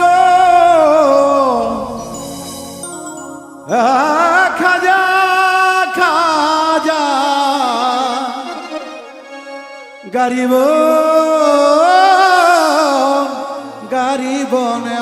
গো গরিব গরিব নেওয়াজ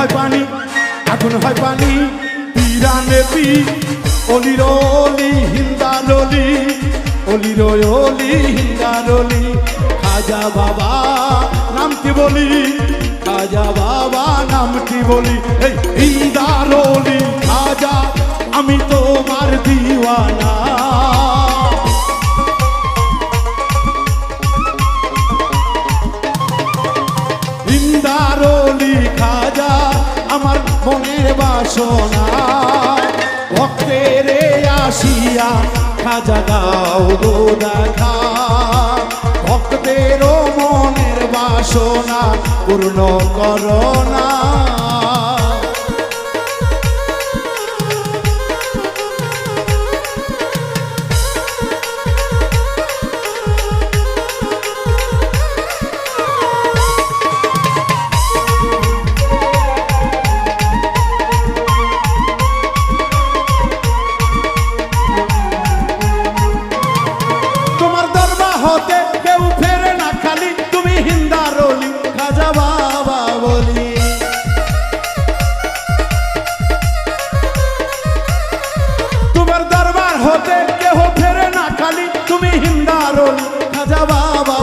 হয় পানি, আগুন হয় পানি। পিরানে পি অলির অলি হিন্দার অলি অলি হিন্দার অলি খাজা বাবা নামটি বলি? খাজা বাবা নামটি বলি? এই হিন্দার অলি খাজা, আমি তোমার দিওয়ানা। বাসনা ভক্তের আসিয়া খাজা দাও গো দেখা ভক্তের মনের বাসনা পূর্ণ করোনা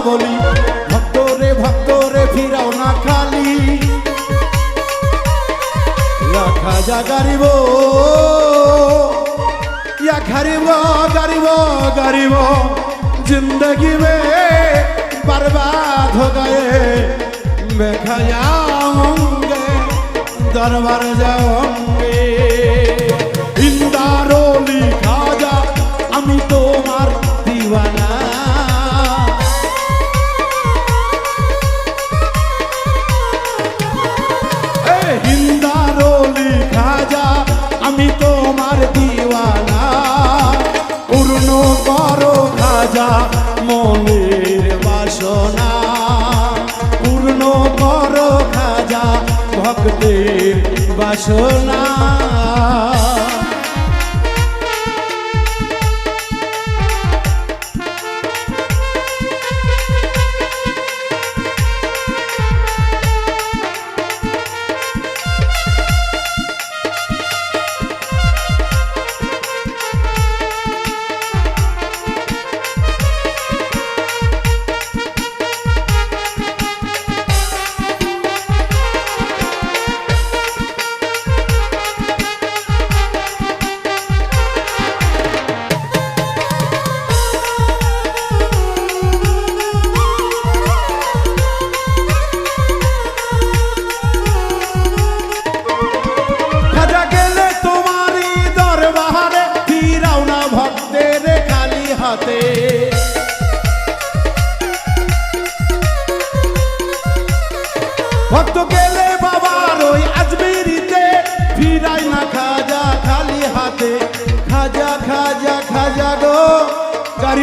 বলি ভক্ত রে ভক্ত রে ফিরাও না খালি ইয়া খাজা গারিব या गरीब गरीब गरीब जिंदगी में बर्बाद हो गए मैं खजाऊंगे दरबार जाऊंगे ইন্দারলি বাসনা।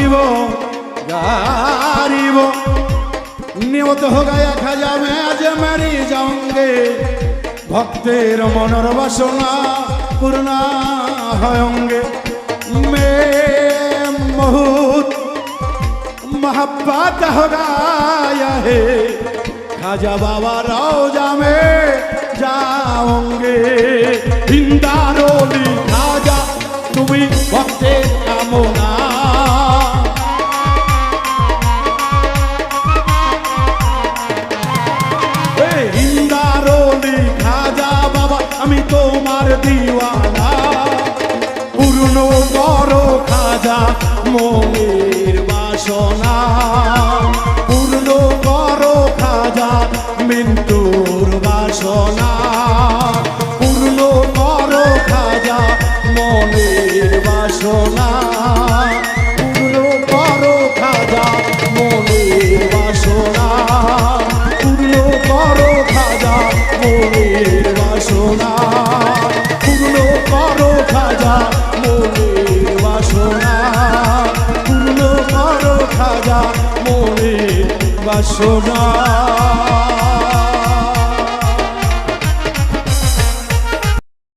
গরিব গরিব নিয়ত हो गया খাজা मैं आज मरी जाऊंगे ভক্তের মনের বাসনা পূর্ণা হয়ঙ্গে মে বহুত मोहब्बत हो गया है खाजा बाबा रोजा में जाओगे हिंदारोली खाजा तुम्हें भक्ते कामना মনের বাসনা। সোনা